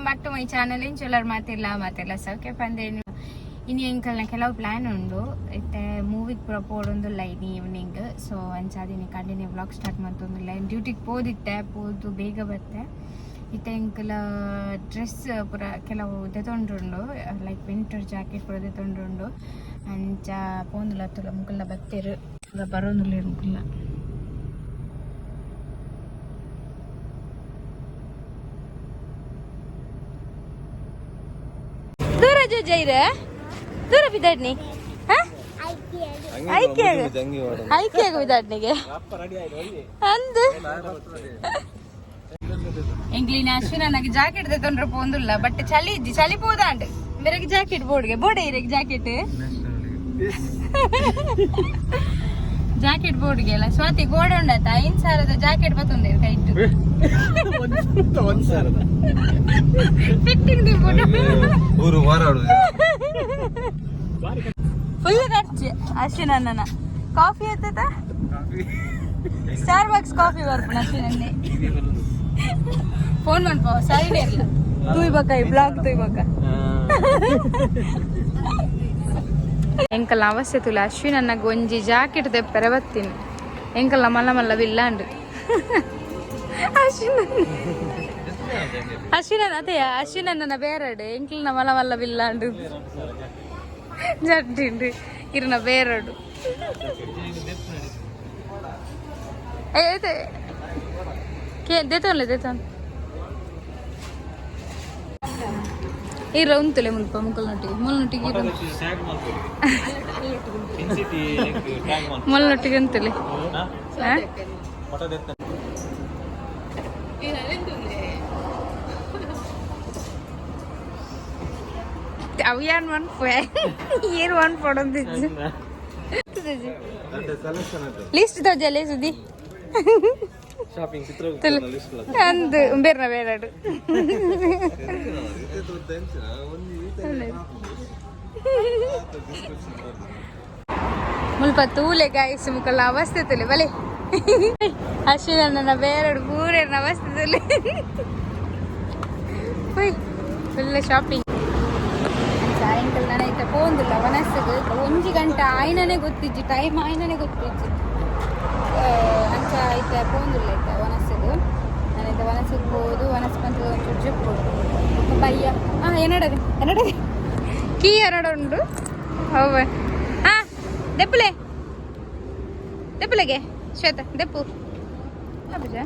Back to my channel ಏನ್ ಚೊಲ್ಲರ್ ಮಾತಿಲ್ಲ ಮಾತಿಲ್ಲ ಸೌಖ್ಯ ಪಂದೇನು ಇನ್ನು ಎಂಕಲ್ನ ಕೆಲವು ಪ್ಲಾನ್ ಉಂಡು ಇತ್ತೆ ಮೂವಿಗೆ ಪೂರ ಲೈನ್ ಈವ್ನಿಂಗ್ ಸೊ ಅಂಚಾದಿನಿ ಕಂಟಿನ್ಯೂ ವ್ಲಾಗ್ ಸ್ಟಾರ್ಟ್ ಮಾಡ್ತೊಂದಿಲ್ಲ ಡ್ಯೂಟಿಗೆ ಪೋದಿತ್ತೆ ಪೋದು ಬೇಗ ಬತ್ತೆ ಇತ್ತೆ ಎಂಕಲ ಡ್ರೆಸ್ ಪೂರ ಕೆಲವು ದೆತೊಂಡ್ರುಂಡು ಲೈಕ್ ವಿಂಟರ್ ಜಾಕೆಟ್ ಪೂರ ದೆತೊಂಡ್ರುಂಡು ಅಂಚ ಪೋಂದುಲ ತುಲ ಮುಕುಲ್ಲ ಬತ್ತಿರು ಬರೋಂದುಲ್ಲ ಮುಕುಲ್ಲ ದೂರ ಜೈರ ದೂರ ಬಿದ್ದಾಡ್ನಿ. ಐಕೆ ಐಕೆ ಬಿದ್ದಾಡ್ನಿಗೆ. ಅಂದು. ಎಂಗ್ಲಿನ ಅಶ್ವಿನ ನನಗೆ ಜಾಕೆಟ್ ತೆತ್ತೊಂಡ್ರೆ ಪೋಂದುಲ್ಲ ಬಟ್ ಚಳಿ ಇಜ್ಜಿ ಚಳಿ ಪೋದಾಂಡ್ ಮೇರೆಗೆ ಜಾಕೆಟ್ ಬೋರ್ಡ್ಗೆ ಬೋಡೆ ಇರಗೆ ಜಾಕೆಟ್ ಜಾಕೆಟ್ ಬೋರ್ಡ್ಗೆ ಅಲ್ಲ ಸ್ವಾತಿ ಗೋಡೆ ಉಂಡತ್ತ ಐನ್ ಸಾವಿರದ ಜಾಕೆಟ್ ಬತ್ತೊಂದೇರು ಕೈ ಇಟ್ಟು ಫಿಟ್ಟಿಂಗ್ ಊರು ಫುಲ್ ಖರ್ಚು ಅಶ್ವಿನ ಅಣ್ಣನ. ಕಾಫಿ ಎತ್ತದ ಸ್ಟಾರ್ ಬಾಕ್ಸ್ ಕಾಫಿ ಬರ್ಪು ಅಶ್ವಿನಲ್ಲಿ ಫೋನ್ ಮಾಡ್ಬೋ ಸೈಡ್ ಇಲ್ಲ ತುಯ್ಬಕ ಈ ಬ್ಲಾಗ್ ತುಯ್ಬಕ. ಎಂಕಲ್ ಅವಸ್ಥೆ ತುಲ ಅಶ್ವಿ ನನ್ನ ಗೊಂಜಿ ಜಾಕೆಟ್ ತೆಪ್ಪರೆ ಬತ್ತೀನಿ ಎಂಕಲ್ ಮಲ್ಲ ಮಲ್ಲ ಬಿಲ್ಲಾಂಡು ಅಶ್ವಿನ್ ಅಶ್ವಿನ ಅದೇ ಅಶ್ವಿನ ನನ್ನ ಬೇರಡು ಎಂಕಲ್ನ ಮಲ್ಲ ಮಲ್ಲ ಬಿಲ್ಲಾಂಡು ಜಡ್ಡಿನ್ರಿ ಇರ್ನ ಬೇರಡು ಏ ಇದೆ ಕೆ ದೇತೋನ್ಲೆ ದೇತೋನ್ ಇರ ಉಂತುಲೆ ಮುಲ್ಪ ಮುಕ್ಕಲ್ನೊಟ್ಟಿಗೆ ಮುಲ್ನೊಟ್ಟಿಗೆ ಇರು ಮುಲ್ನೊಟ್ಟಿಗೆ ಉಂತುಲೆ ಹಾ? ಅವು ಯಾನ್ ಒನ್ ಏನ್ ಒನ್ ಪಡೊಂದಿಜ್ಜು ಲಿಸ್ಟ್ ಸುದ್ದಿ ಶಾಪಿಂಗ್ ತುಲು ಅಂದು ಬೇರ್ನ ಬೇರಡು ಮುಲ್ಪ ತೂಲೆ ಗಾಯಸ್ ಮುಕ್ಕಲ್ಲ ಅವಸ್ಥೆ ತಲೆ ಬಲೆ. ಅಶ್ವಿನ ಬೇರೆಡು ಪೂರೇನ ಅವಸ್ಥೆ ತಲೆ ಹೋಯ್ ಫುಲ್ ಶಾಪಿಂಗ್ ಸಾಯಂಕಾಲ ನನಗೆ ಪೋಂದಿಲ್ಲ ವನಸ್ಸಿಗೆ ಒಂಜಿ ಗಂಟೆ ಆಯ್ನನೇ ಗೊತ್ತಿಜ್ಜಿ ಟೈಮ್ ಆಯ್ನನೇ ಗೊತ್ತಿಜ್ಜಿ. ಅಂಚ ಐತೆ ಪೋಂದಿಲ್ಲ ಐತೆ ವನಸ್ಸಿಗೆ ನಾನೈತೆ ವನಸ್ಸಿಗೆ ಹೋದು ವನಸ್ ಬಂತ ಒಂಚೂರು ಜಿಪ್ಪು ಬಯ್ಯ ಹಾಂ ಏನಡದೆ ಏನಡದೆ ಕೀ ಎರಡ ಉಂಡು. ಹೌವ. ಹಾಂ ದೆಪ್ಪಲೆ. ದೆಪ್ಪಲೆಗೆ, ಶ್ವೇತ, ದೆಪ್ಪು. ಅಬ್ಬಜ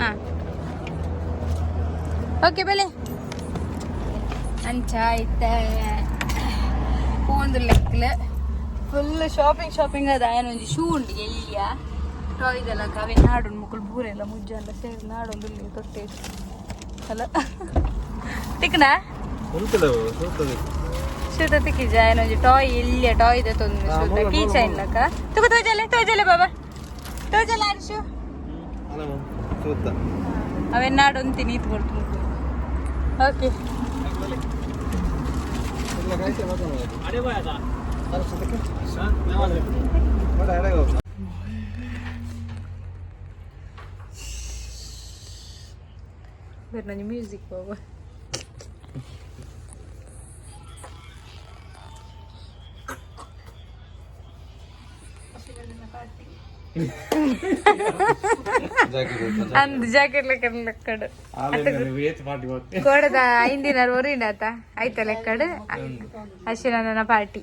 ಹಾಂ ಓಕೆ ಬೆಲೆ. ಅಂಚ ಐತೆ ಒಂದು ಲೆಕ್ಕಲ ಫುಲ್ ಶಾಪಿಂಗ್ ಶಾಪಿಂಗ್ ಅದ ಏನೊಂದು ಶೂ ಉಂಡು ಎಲ್ಲಿಯ? ಟಾಯ್ಸ್ ಎಲ್ಲ ಕವೆ ನಾಡು ಮುಕ್ಕಳು ಬೂರೆಲ್ಲ ಮುಜ್ಜ ಎಲ್ಲ ಸೇರಿ ನಾಡೊಂದು ಇಲ್ಲಿ ತೊಟ್ಟೆ ಅಲ್ಲ? ತಿಕ್ಕನ? ಶೂತ ತಿಕ್ಕಿಜ ಏನೊಂದು ಟಾಯ್ ಇಲ್ಲಿಯ ಟಾಯ್ ಇದೆ ತೊಂದು ಶೂತ ಕೀಚ ಇಲ್ಲಕ ತುಕ ತೋಜಲೆ ತೋಜಲೆ ಬಾಬಾ. ತೋಜಲೆ ಅನ್ಶು. ಅವೆನ್ನಾಡು ತಿನಿ ಇತ್ಕೊಳ್ತು ಮುಕ್ಕು ಓಕೆ ಬೇರೆ ನನಗೆ ಮ್ಯೂಸಿಕ್ ಬಾಬಾ ಅಂದ್ ಜಾಕೆಟ್ ಲೆಕ್ಕ ಲೆಕ್ಕಡು ಕೋಡದ ಐಂದಿನ ಒರಿನಾತ ಆಯ್ತಾ ಲೆಕ್ಕಡು ಅಶ್ವಿನ ನನ್ನ ಪಾರ್ಟಿ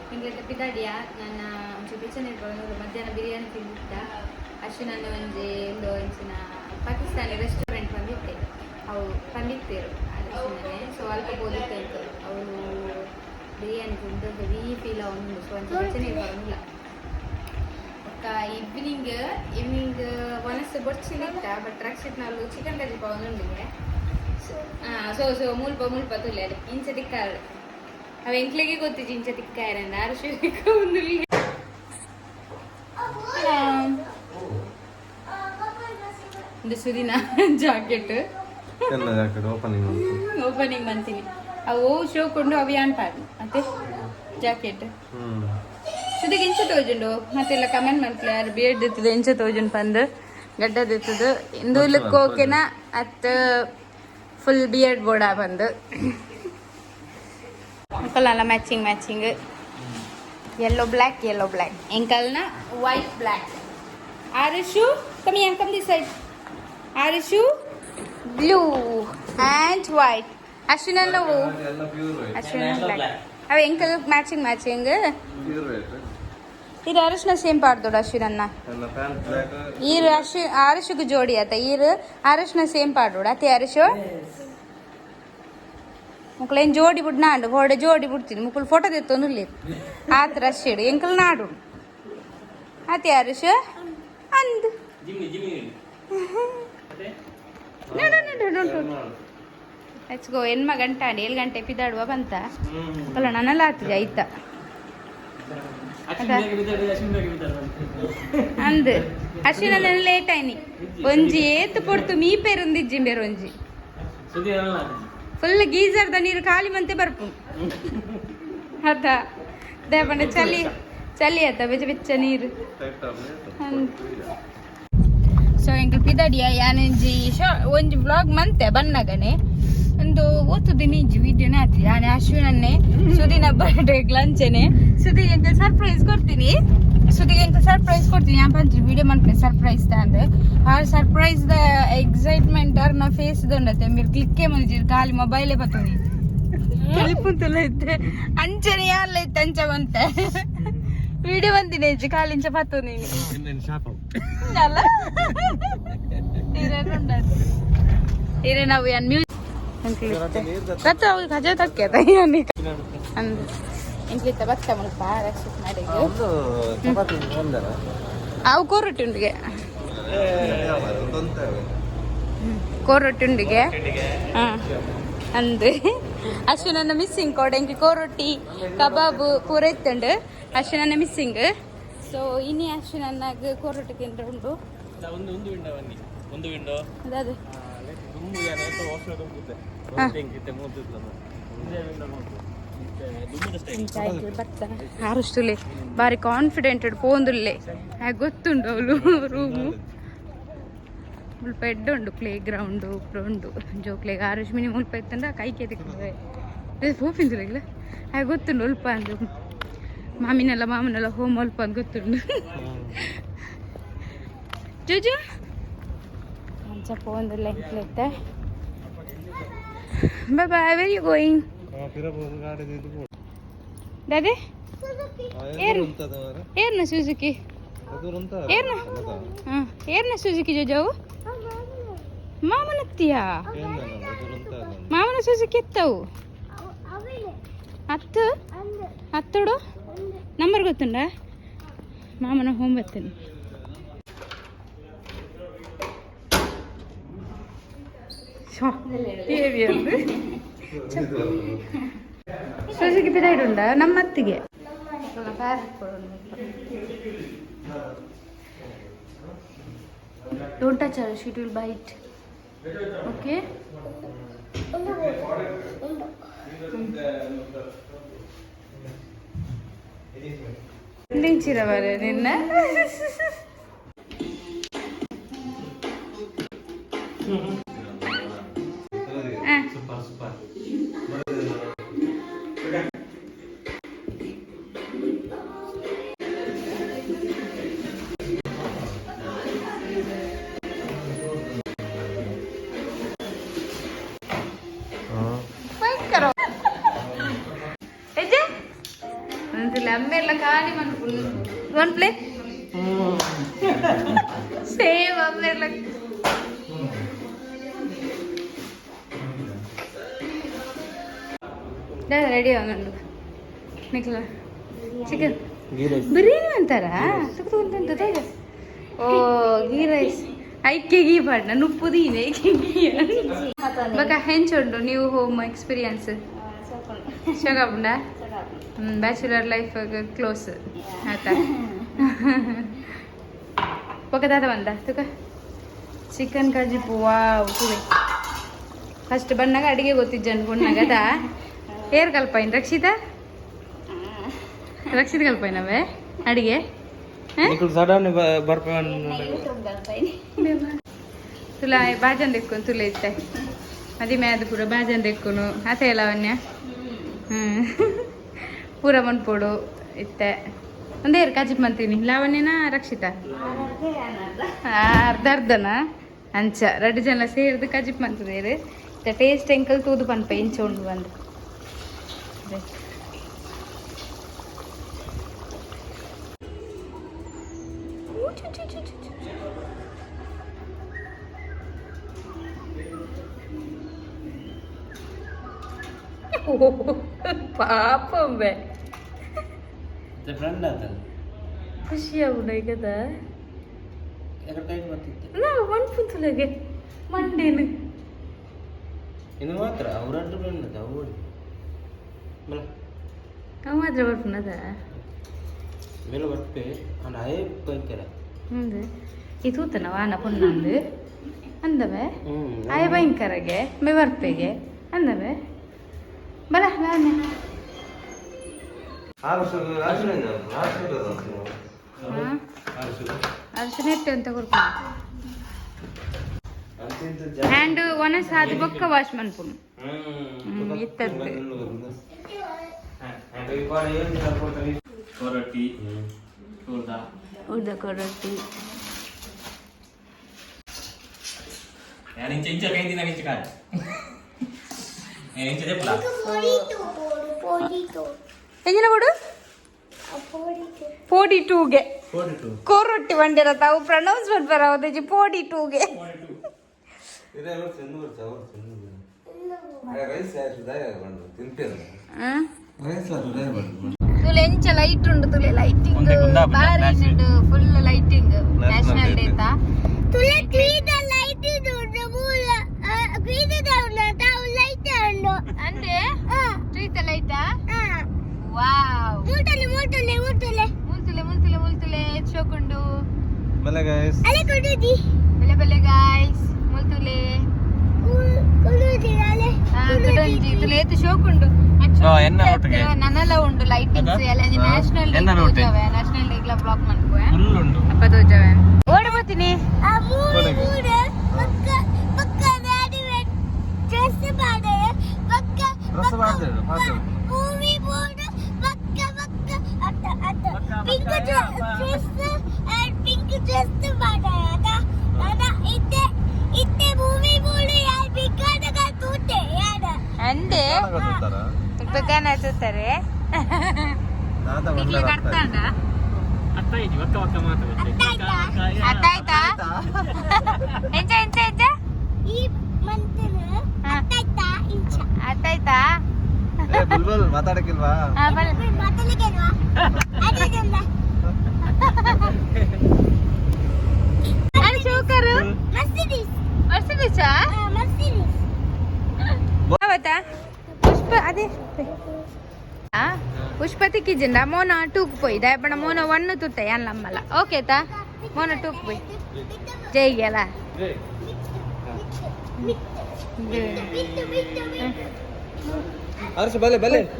ನಿಮಗೆ ತಪ್ಪಿದಾಡಿಯ ನನ್ನ ಒಂಚೂರು ಪಿಚನ್ ಇಟ್ಕೊಂಡು ಮಧ್ಯಾಹ್ನ ಬಿರಿಯಾನಿ ತಿಂದಿದ್ದ. ಅಷ್ಟು ನಾನು ಒಂಜಿ ಒಂದು ಒಂಚಿನ ಪಾಕಿಸ್ತಾನಿ ರೆಸ್ಟೋರೆಂಟ್ ಬಂದಿದ್ದೆ. ಅವು ತಂದಿತ್ತೇರು ಸುಮ್ಮನೆ ಸೊ ಅಲ್ಪ ಓದಿತ್ತೆ ಅಂತ. ಅವಳು ಬಿರಿಯಾನಿ ತಿಂದು ಹೆವಿ ಫೀಲ್ ಅವನು ಸೊ ಒಂಚು ಪಿಚನ್ ಇಟ್ಕೊಂಡಿಲ್ಲ ಈವ್ನಿಂಗ್ ಈವ್ನಿಂಗ್ ಒನಸ್ ಬೊಚ್ಚಿನಿತ್ತ ಬಟ್ ರಕ್ಷಿತ್ ನಾವು ಚಿಕನ್ ಕರಿ ಪೌಂಡ್ ಉಂಡಿಗೆ ಸೊ ಸೊ ಮುಲ್ಪ ಮುಲ್ಪ ತುಲೆ ಅದಕ್ಕೆ ಇಂಚ ದಿಕ್ಕಾರ್ಡ್ ಅವ ಎಂಕ್ಲೆಗೆ ಚಿಂಚ ತಿಕ್ಕ ಇರಂದ ಅರಶು ಒಂದು ಒಂದು ಸುದಿನ ಜಾಕೆಟ್. ಎಲ್ಲ ಜಾಕೆಟ್ ಓಪನಿಂಗ್ ಓಪನಿಂಗ್ ಬಂತೀನಿ ಅವು ಶೋ ಕೊಂಡು ಅವು ಪಾಡ್. ಮತ್ತೆ ಜಾಕೆಟ್. ಹ್ಮ್. ಸುದಿಗೆ ಎಂಚ ತೋಜುಂಡು? ಮತ್ತೆಲ್ಲ ಕಮೆಂಟ್ ಮಾಡ್ತಾರೆ ಯಾರು ಬಿಯರ್ಡ್ ಇರ್ತದೆ ಎಂಚ ತೋಜುಂಡು ಪಂದ್. ಗಡ್ಡದ ಇರ್ತದೆ. ಇಂದು ಲುಕ್ ಓಕೆನ ಅತ್ತ ಫುಲ್ ಬಿಯರ್ಡ್ ಬೋಡ ಬಂದು ಅಂಕಲ್ನೆಲ್ಲ matching matching yellow black yellow black ಎಂಕಲ್ನ white black ಆರುಷು ಕಮ್ಮಿ ಕಮ್ ದಿಸ್ ಸೈಡ್ ಆರುಷು ಬ್ಲೂ ಆ್ಯಂಡ್ ವೈಟ್ ಅಶ್ವಿನ ನಾವು ಎಲ್ಲ ಪ್ಯೂರ್ ಅಶ್ವಿನ ಬ್ಲ್ಯಾಕ್ ಅವ ಎಂಕಲ್ ಮ್ಯಾಚಿಂಗ್ ಮ್ಯಾಚಿಂಗ್ ಪ್ಯೂರ್ ರೇಟ್ ಇದು ಅರಿಶಿನ ಸೇಮ್ ಪಾಡ್ದೋಡು ಅಶ್ವಿನನ್ನ ಎಲ್ಲ ಪ್ಯಾಂಟ್ ಬ್ಲ್ಯಾಕ್ ಈರು ಅಶ್ವಿ ಅರಿಶಿಗೆ ಜೋಡಿ ಆತ ಈರು ಅರಿಶಿನ ಸೇಮ್ ಪಾಡೋಡು ಅತ್ತೆ ಅರಿಶು ಮುಕ್ಳೇನು ಜೋಡಿ ಬಿಡ್ ನಾಂಡು ಹೊಡೆ ಜೋಡಿ ಬಿಡ್ತೀನಿ. ಮುಕ್ಕಳು ಫೋಟೋ ತೆತ್ತೊಂದು ಆತ ರಶಿಡು ಎಂಕಲ್ ನಾಡು. ಅಂದು. ನೋಡು ನೋಡು ನೋಡು. ಲೆಟ್ಸ್ ಗೋ ಎನ್ಮ ಗಂಟೆ ಏಳು ಗಂಟೆ ಪಿದಾಡುವ ಬಂತ? ಅಲ್ಲ ನನ್ನೆಲ್ಲ ಆತಿದೆ ಆಯ್ತ ಅಂದು? ಅಶ್ವಿನ ಲೇಟ್ ಆಯ್ನಿ ಒಂಜಿ ಏತು ಪೊಡ್ತು ಮೀ ಪೇರು ಒಂದಿಜ್ಜಿ ಬೇರೆ ಒಂಜಿ ಫುಲ್ ಗೀಸರ್ದ ನೀರು ಖಾಲಿ ಮಂತೆ ಬರ್ಪು ಅದ. ದೇವಣ್ಣ ಚಳಿ ಚಳಿ ಆತ ಬೆಚ್ಚ ಬೆಚ್ಚ ನೀರು. ಸೊ ಎಂಕ್ ಪಿದಡಿಯ, ಯಾನಿ ಶೋ, ಒಂಜಿ ಬ್ಲಾಗ್ ಮಂತೆ ಬನ್ನಗನೆ ಒಂದು ಓತುದಿನ್ ಇಂಜಿ ವಿಡಿಯೋನೇ ಆತಿ ಯಾನೆ ಅಶ್ವಿನನ್ನೇ ಸುದಿನ ಬರ್ಡೇ ಲಂಚನೆ ಸುದಿ ಎಂಕ್ ಸರ್ಪ್ರೈಸ್ ಕೊಡ್ತೀನಿ. ಸುದಿಗೆ ಎಂಕ ಸರ್ಪ್ರೈಸ್ ಕೊಡ್ತೀನಿ. ಯಾ ಬಂತ್ರಿ ವಿಡಿಯೋ ಮಾಡ್ತೀನಿ ಸರ್ಪ್ರೈಸ್ ಅಂದ್ರೆ ಆ ಸರ್ಪ್ರೈಸ್ ದ ಎಕ್ಸೈಟ್ಮೆಂಟ್ ಅವ್ರ ನಾ ಫೇಸ್ ದಂಡತೆ మీరు ಕ್ಲಿಕ್ಕೇ ಮಂಜಿರ್ ಖಾಲಿ ಮೊಬೈಲೇ ಬತ್ತೋನಿ ಕಲಿಪುಂತಲ್ಲ ಇದ್ದೆ ಅಂಚನೆ ಯಾರ್ಲ ಇತ್ತು? ಅಂಚ ಬಂತೆ. ವಿಡಿಯೋ ಬಂದಿನಿ ಹೆಜ್ಜೆ ಖಾಲಿಂಚ ಬತ್ತು ನೀನು ಅಲ್ಲ? ಇರೇ ನಾವು ಏನ್ ಮ್ಯೂಸಿಕ್ ಹಜೆ ತಕ್ಕೆ ಖಜ ತಕ್ಕೆ ಅಂದ್ ಇಂಕ್ಲಿತ್ತ ಬತ್ತ ಮುಲ್ಪ ರಕ್ಷಿತ್ ಮಾಡಿ ಒಂದು ಚಪಾತಿ ಒಂದರ. ಅವು ಕೋರೊಟ್ಟುಂಡಿಗೆ ಕೋರೊಟ್ಟುಂಡಿಗೆ ಹಾ ಅಂದ್. ಅಶ್ವಿನನ್ನ ಮಿಸ್ಸಿಂಗ್ ಕೊಡೆಂಗಿ ಕೋರೊಟ್ಟಿ ಕಬಾಬ್ ಪೂರ ಇತ್ತುಂಡು ನನ್ನ ಮಿಸ್ಸಿಂಗ್ ಸೊ ಇನ್ನಿ ಅಶ್ವಿನನ್ನಾಗ ಕೋರೊಟ್ಟಿ ತಿಂದ್ರೆ ಉಂಟು. ಒಂದು ವಿಂಡೋ ಅದೇ ಆರುಷ್ಟುಲೆ ಬಾರಿ ಕಾನ್ಫಿಡೆಂಟೆಡ್ ಪೋಂದುಲ್ಲೆ ಗೊತ್ತುಂಡು ಅವಳು ರೂಮು ಮುಲ್ಪ ಎಡ್ಡ ಉಂಡು ಪ್ಲೇ ಗ್ರೌಂಡು ಉಂಡು ಜೋಕ್ಲೆಗ್ ಆರುಷ್ ಮಿನಿ ಮುಲ್ಪ ಇತ್ತಂದ್ರೆ ಕೈ ತೆಗ್ತದೆ ಪೋಪಿಂದಿಲ್ಲ ಹಾಗೆ ಗೊತ್ತುಂಡು ಉಲ್ಪ ಅಂದು. ಮಾಮಿನೆಲ್ಲ, ಮಾಮನೆಲ್ಲ ಹೋಮ್ ಅಲ್ಪ ಅಂತ ಗೊತ್ತುಂಡು ಜೋಜು? ಅಂಚ ಪೋಂದುಲ್ಲ ಬಾಯ್ ಬಾಯ್ ವೆರಿ ಗೋಯಿಂಗ್ ದಾದೆ ಏರ್ನ ಸುಜುಕಿ? ಹಾಂ, ಏರ್ನ ಸುಜುಕಿ ಜೋಜಾವು ಮಾಮನತ್ತಿಯಾ? ಮಾಮನ ಸುಜುಕಿ ಎತ್ತವು? ಹತ್ತು? ಹತ್ತೋಡು? ನಂಬರ್ ಗೊತ್ತುಂಡ? ಮಾಮನ ಹೋಮ್ ಬರ್ತೇನೆ. ಸೇಸಿಗೆ ತೆರೆ ಇದೆ ಅಂದ ನಮ್ಮ ಅತ್ತಿಗೆ don't touch sheet schedule byte okay ಉಮ್ಮೋಂದ್ ಬಂದ್ ಇರೀಸ್ ಮನ್ 2 ಸೂಪರ್ ಸೂಪರ್ ಭಯಂಕರ ಎಜ್ಜೆ ಅಂತಿಲ್ಲ ಅಮ್ಮೆಲ್ಲ ಖಾಲಿ ರೆಡಿ ಆಗೊಂಡು ನಿಖಲ ಚಿಕನ್ ಬಿರಿಯಾನಿ ಅಂತಾರಾ? ತಗೊಂತ ಓ ಗೀ ರೈಸ್ ಐಕ್ಕೆ ಗೀ ಪಾಡ್ನ ನುಪ್ಪು ದೀನೆ ಐಕ್ಕೆ ಗೀ ಮತ್ತ ಬಕ ಹೆಂಚುಂಡು ನೀವು ಹೋಮ್ ಎಕ್ಸ್ಪೀರಿಯನ್ಸ್ ಶೋಗಬುಂಡ? ಬ್ಯಾಚುಲರ್ ಲೈಫ್ ಕ್ಲೋಸ್ ಆಯ್ತಾ? ಬಕ ದಾದ ಬಂದ ತುಕ. ಚಿಕನ್ ಕಾಜಿ ಪೂವಾ ಫಸ್ಟ್ ಬಣ್ಣಗ ಅಡಿಗೆ ಗೊತ್ತಿಜ್ಜನ್ ಬಣ್ಣಗದ? ಏರ್ ಕಲ್ಪೈನ್ ರಕ್ಷಿತ? ರಕ್ಷಿತ್ ಕಲ್ಪೈನವೇ ಅಡಿಗೆ? ತುಲ ಬಾಜನ್ ತೆಕ್ಕೊಂಡು ತುಲ ಇತ್ತೆ. ಮದಿಮೆ ಅದು ಪೂರ ಬಾಜನ್ ದೆಕ್ಕುನು ಅತೆ ಲಾವಣ್ಯ ಹ್ಮ್ ಪೂರ ಮನ್ಪೋಡು ಇತ್ತೆ. ಒಂದೇ ಕಾಜಿಪ್ ಮಂತೀನಿ. ಲಾವಣ್ಯನ ರಕ್ಷಿತ? ಅರ್ಧ ಅರ್ಧನ? ಅಂಚ. ಎರಡು ಜನ ಸೇರಿದು ಕಾಜಿಪ್ ಮಂತದೇರು ಟೇಸ್ಟ್ ಎಂಕಲ್ ತೂದು ಪನ್ಪ ಇಂಚ ಉಂಡು ಬಂದು. పాపం బే ಫ್ರೆಂಡ್ ಆತ ఖుషి అవునాయి కదా ಎಕಡೆ ಟೈಮ್ ಬರ್ತಿತ್ತು నా ಮನ್ಪುಂತುಲಗೆ ಮಂಡೇನು ಇನ್ನು ಮಾತ್ರ ಅವ್ರದ್ದು ಫ್ರೆಂಡ್ ಆತ ಅವ್ರು ಮಲ ಅವ ಮಾತ್ರ ಬರ್ಪುನದ ಮೇಲೆ ಬರ್ಪೆ ಅಂಡ್ ಐ ಬೈಕರ. ಹ್ಞೂ ಈ ತೂತನ ವಾನ ಪೊನ್ನಂದು ಅಂದವೆ? ಹ್ಮ್ ಆಯ ಭಯಂಕರಗೆ ಮೇ ಬರ್ಪೆಗೆ. ಅಂದವೆ? ಬಲ ನಾನೆ ಅರ್ಶನ ಇಟ್ಟು ಅಂತ. ಕೊಡ್ಕೊಂಡು ಹ್ಯಾಂಡ್ ಒನಸ್ ಅದು ಬೊಕ್ಕ ವಾಶ್ ಮನ್ಪುನು കൊരട്ടി ഉട കൊരട്ടി ഞാൻ ചെഞ്ചർ കൈ തിന്നാൻ പോടി കാലം എങ്ങനെ പോട്? ಪೋಡಿ ಟೂಗೆ ಕೋರೊಟ್ಟಿ ಬಂದಿರ ತಾವು ಪ್ರೊನೌನ್ಸ್ಮೆಂಟ್ ಬರೋ ಪೋಡಿ ಟೂಗೆ ತುಲೆ ಎಂಚ ಲೈಟ್ ಉಂಡು ತುಲೆ ಲೈಟಿಂಗ್ ಬಾರಿ. ಫುಲ್ ಲೈಟಿಂಗ್ ನ್ಯಾಷನಲ್ ಡೇ ತಾ. ತುಲೆ ಲೈಟ್ ಇದು ಮೂಲ ತಾವು ಲೈಟ್ ಉಂಡು ಅಂದ್ರೆ ಟ್ರೀಟ್ ಲೈಟಾ ವಾವ್. ಮೂಟಲೆ ಮೂಟಲೆ ಮೂಟಲೆ ಮುಲ್ತುಲೆ ಮುಲ್ತುಲೆ ಮುಲ್ತುಲೆ ಶೋಕುಂಡು. ಮಲೆ ಗಾಯ್ಸ್ ಅಲೆ ಬೆಲೆ ಬೆಲೆ ಗಾಯ್ಸ್ ಮುಲ್ತುಲೆ ಕೊಡುದಿ ಅಲೆ ಆ, ಕುಡೊಂಜಿ ತುಲೆ ಏತು ಶೋಕುಂಡು ಆ, ಎನ್ನ ಒಟ್ಟಿಗೆ? ನನ್ನಲ್ಲ ಉಂಡು ಲೈಟಿಂಗ್ಸ್ ಅದ? ಎಲ್ಲ ಆ, ನ್ಯಾಷನಲ್ ಡೇ ಎನ್ನ ಒಟ್ಟಿಗೆ? ತೋಜಾವೆ ನ್ಯಾಷನಲ್ ಡೇ ಬ್ಲಾಕ್ ಮಾಡ್ಕುವೆ ಫುಲ್ ಉಂಡು ಅಪ್ಪ ತೋಜಾವೆ ಓಡ್ಬೋತೀನಿ ಆ ಮೂರು ಕೊನೆಗೆ. ಮೂರು ಪಕ್ಕ ಪಕ್ಕ ಗಾಡಿ ಡ್ರೆಸ್ ಮಾಡೆ ಪಕ್ಕ Dress ಮಾಡ್ದೇಳು, ಮಾಡ್ದೇಳು. ಮೂವಿ ಬೋರ್ಡ್ ಪಕ್ಕ ಪಕ್ಕ ಅತ್ತ ಅತ್ತ ಪಕ್ಕ, ಪಿಂಕ್ ಪಕ್ಕ, ಡ್ರೆಸ್ ಅಂಡ್ ಪಿಂಕ್ ಡ್ರೆಸ್ ಮಾಡೆ ಅಂದೆ ಬೇಕಾನ ಹಚ್ಚುತ್ತಾರೆ ಇಲ್ಲಿ ಕಟ್ತಾಂಡ ಅತ್ತ ಇದ್ದಿ ಒಕ್ಕ ಒಕ್ಕ ಮಾತಾಡುತ್ತೆ ಅರ್ಥ ಅರ್ಥ ಆಯ್ತಾ ಎಂಚ ಎಂಚ ಎಂಚ ಈ ಮಂತನ ಅದೇ ಪುಷ್ಪತಿಕ್ ಇಜ್ಜಿಂಡ ಮೋನ ಟೂಕ್ ಪೊಯ್ ದಯಪಣ ಮೋನ ಒಣ್ಣು ತುತ್ತ ಅಲ್ಲಮ್ಮಲ್ಲ ಓಕೆ ತಾ ಮೋನ ಟೂಕ್ ಪೊಯ್ ಜೈಗೆ ಅಲ್ಲ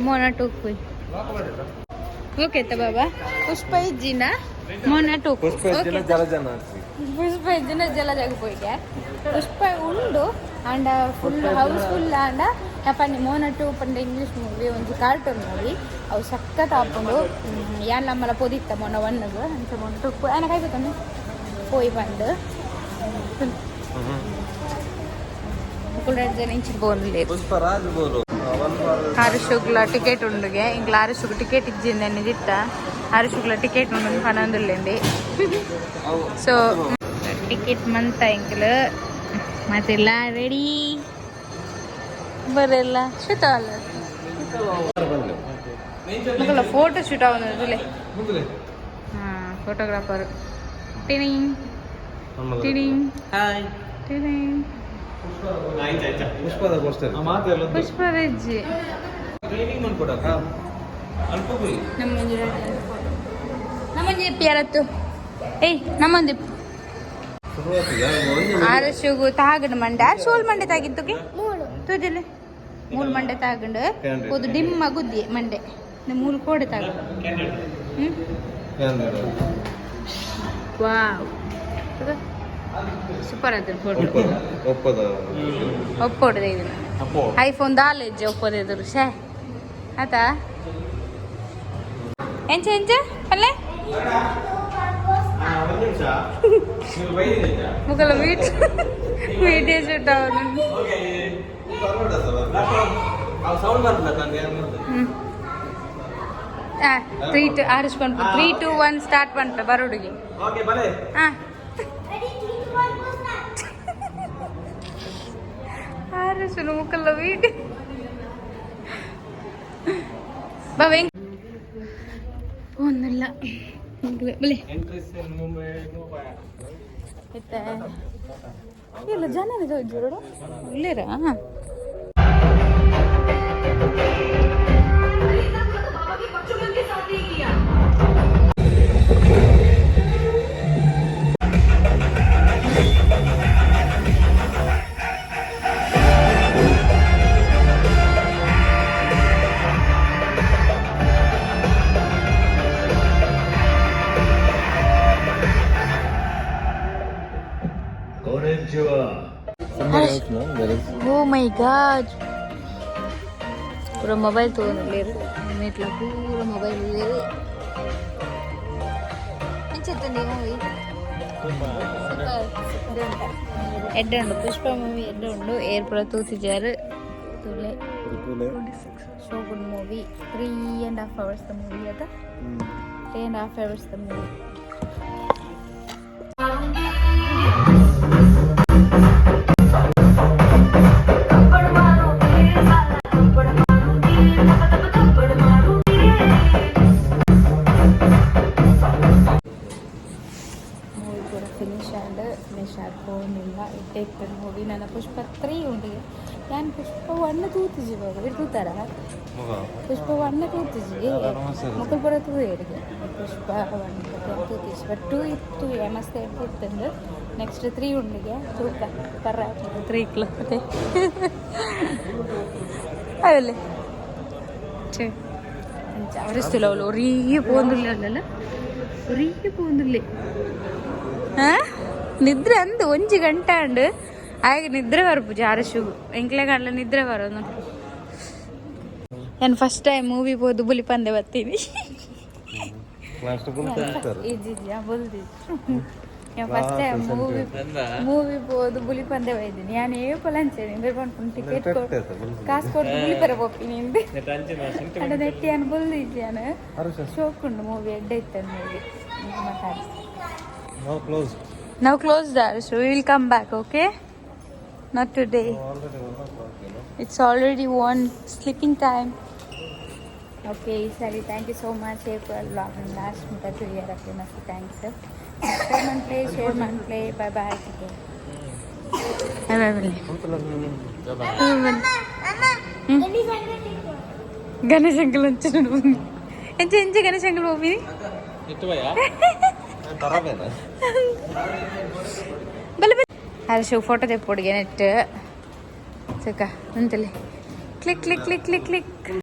ಮೋನ ಟೂಕ್ ಪೊಯ್ ಓಕೆ ತಾ ಬಾಬಾ ಪುಷ್ಪ ಇಜ್ಜಿನ ಮೋನ ಟೂಕ್ ಪುಷ್ಪ ಇಜ್ಜಿನ ಜಲ ಜನ ಪುಷ್ಪ ಇಜ್ಜಿನ ಜಲ ಜಗ ಪೊಯ್ಗೆ ಪುಷ್ಪ ಉಂಡು ಆಂಡ ಫುಲ್ ಹೌಸ್ಫುಲ್ ಆಂಡ ಪಂಡ ಮೋನಟ್ಟು ಪಂಡ ಇಂಗ್ಲೀಷ್ ಮೂವಿ ಒಂದು ಕಾರ್ಟೂನ್ ಮೂವಿ ಅವು ಸಖತ್ ಹಾಕೊಂಡು ಯಾನ್ ನಮ್ಮಲ್ಲ ಪೊದಿತ್ತ ಮೊನ್ನ ಒಣ್ಣಗು ಅಂತ ಮೊನ್ನೆ ಟುಪ್ಪು ಆನ ಕಾಯ್ಬೇಕಂದು ಪೋಯ್ ಬಂದು. ಕುಳ್ಳಾಡ್ ಜನ ಇಂಚಿಟ್ ಬೋನ್ಲೇ ಹರ್ಷುಗ್ಲ ಟಿಕೆಟ್ ಉಂಡುಗೆ. ಇಂಕ್ಲ ಹರ್ಷುಗ್ ಟಿಕೆಟ್ ಇಜ್ಜಿಂದ ಇಟ್ಟ ಹರ್ಷುಗ್ಲ ಟಿಕೆಟ್ ಉಂಡು ಪನೊಂದುಲ್ಲೆಂದಿ ಸೊ ಟಿಕೆಟ್ ಮಂತ ಇಂಕ್ಲು ಮತ್ತೆಲ್ಲ ರೆಡಿ ಬರೆಲ್ಲ ಶೂಟ್ ಅಲ್ಲ ಮಕ್ಕಳ ಫೋಟೋ ಶೂಟ್ ಆಗೋದಿಲ್ಲ ಹಾಂ ಫೋಟೋಗ್ರಾಫರ್ ಟಿನಿಂಗ್ ಟಿನಿಂಗ್ ಹಾಯ್ ಟಿನಿಂಗ್ ಪುಷ್ಪದ ಪೋಸ್ಟರ್ ಮಾತೆಲ್ಲ ಪುಷ್ಪ ವೆಜ್ ಟ್ರೈನಿಂಗ್ ಮಾಡ್ಕೊಡಕ ಅಲ್ಪ ಕುರಿ ನಮ್ಮೊಂದು ನಮ್ಮೊಂದು ಪ್ಯಾರತ್ತು ಏಯ್ ನಮ್ಮೊಂದು ಆರು ಶೂಗು ತಾಗಂಡು ಮಂಡೆ. ಆರು ಶೋಲ್ ಮಂಡೆ ತಾಗಿದ್ದುಗೆ ತೂಜಲೆ ಮೂಲು ಮಂಡೆ ತಾಗಂಡು. ಒಂದು ಡಿಮ್ಮ ಗುದ್ದಿ ಮಂಡೆ. ಮೂಲು ಕೋಡೆ ತಾಗ. ವಾವ್. ಸೂಪರ್ ಆಯ್ತು ಫೋಟೋ ಒಪ್ಪೋಡದೆ ಇದನ್ನು ಐಫೋನ್ ದಾಲೇಜ್ ಒಪ್ಪೋದೆ ಇದ್ರು ಶೇ ಆಯ್ತಾ? ಎಂಚ, ಎಂಚೆ? ಅಲ್ಲೇ? ಮುಗಲ ವೀಟ್ ವೀಡಿಯೋ ಶೂಟ್ ಓಕೆ ಸೌಂಡ್ ಬರ್ತದ ತಂದೆ ತ್ರೀ ಟು ಆರಿಸ್ ಪಂಪು ತ್ರೀ ಟು ಒನ್ ಸ್ಟಾರ್ಟ್ ಪಂಪ ಬರೋಡಿಗೆ ಓಕೆ ಬಲೆ ವೀಟ್ ಮುಕ್ಕಲ್ಲ ವೀಡಿಯೋ ಬಾವೆಂಗ್ ಒಂದಲ್ಲ. ಬಲಿ. ಇತ್ತ. ಇಲ್ಲ ಜನ ಜೋಡು ಇಲ್ಲೇರಾ? ఓ మై గాడ్ పూర మొబైల్ తోను లేరు ఇట్లా పూర మొబైల్ లేరు చెత్తండి మూవీ എഡുണ്ട് പുഷ്പ മൂവി എഡുണ്ട് ഏർപ്പുഴ തൂത്തിച്ചാറ് തുളെ so good movie three and half hours movie അത് three and half hours movie ಇರ್ತಾರೆ ಮೂವಿ ನನ್ನ ಪುಷ್ಪ ತ್ರೀ ಉಂಟು ನಾನು ಪುಷ್ಪ ಒಣ್ಣೆ ತೂತಿಜಿ ಇವಾಗ ಇಡ್ತಾರ ಪುಷ್ಪ ಒಣ್ಣೆ ತೂತಿಜಿ ಮಕ್ಕಳು ಬರೋ ತೂರಿ ಇಡಿಗೆ ಪುಷ್ಪ ಒಣ್ಣೆ ತೂತಿಜಿ ಬಟ್ ಟೂ ಇತ್ತು ಮಸ್ತ್ ಇರ್ತಂದು ನೆಕ್ಸ್ಟ್ ತ್ರೀ ಉಂಡಿಗೆ ತೂಕ ಪರ ತ್ರೀ ಕಿಲೋ അതല്ലേ അവിടെ സ്ഥലമല്ലോ ഒരേ പോകുന്നില്ല അല്ലല്ലോ ഒരേ പോകുന്നില്ലേ ഏ ನಿದ್ರೆ ಅಂದು ಒಂಜಿ ಗಂಟೆ ಅಂಡ್. ಆಗ ನಿದ್ರೆ ಬರ್ಪು ಜಾರಶು ಎಂಕ್ಲೆ ಗಂಡ್ಲ ನಿದ್ರೆ ಬರೋದು ನಾನು ಫಸ್ಟ್ ಟೈಮ್ ಮೂವಿ ಹೋದು ಬುಲಿ ಪಂದೆ ಬರ್ತೀನಿ ಫಸ್ಟ್ ಟೈಮ್ ಮೂವಿ ಮೂವಿ ಹೋದು ಬುಲಿ ಪಂದೆ ಬೈದಿನಿ. ನಾನು ಏ ಪಲಂಚೇನಿ ಬರ್ಕೊಂಡು ಟಿಕೆಟ್ ಕೊಟ್ಟು ಕಾಸು ಕೊಟ್ಟು ಬುಲಿ ಪರ ಹೋಗ್ತೀನಿ ಅಡ ನೆಟ್ಟಿ ಅನ್ ಬಲ್ದಿಜ್ಜಿ ನಾನು ಶೋಕುಂಡು ಮೂವಿ ಎಡ್ಡೆ ಇತ್ತು ಮೂವಿ ಮಾತಾಡಿ close Now close that, so we will come back, okay? Not today. Already one oh It's already one sleeping time. Okay, Sally, thank you so much eh, for vlogging last month to year of you must thanks. sir. Subscribe and play, share and play. Bye bye. Bye bye. ಎಲ್ಲಿ ಸಂಗತಿ Ganesh uncle ಅಂಚು ಎಂಚ ಎಂಚ Ganesh uncle ಹೋಗಿ ಎಷ್ಟು ಭಯ ತರಬೇನ ಬಲ್ಲ ಬಲ್ಲ ಹರ್ಷು ಫೋಟೋ ತೆಪ್ಪೊಡಿಗೆ ನೆಟ್ ಚಕ್ಕ ಅಂತಲ್ಲಿ click click click click click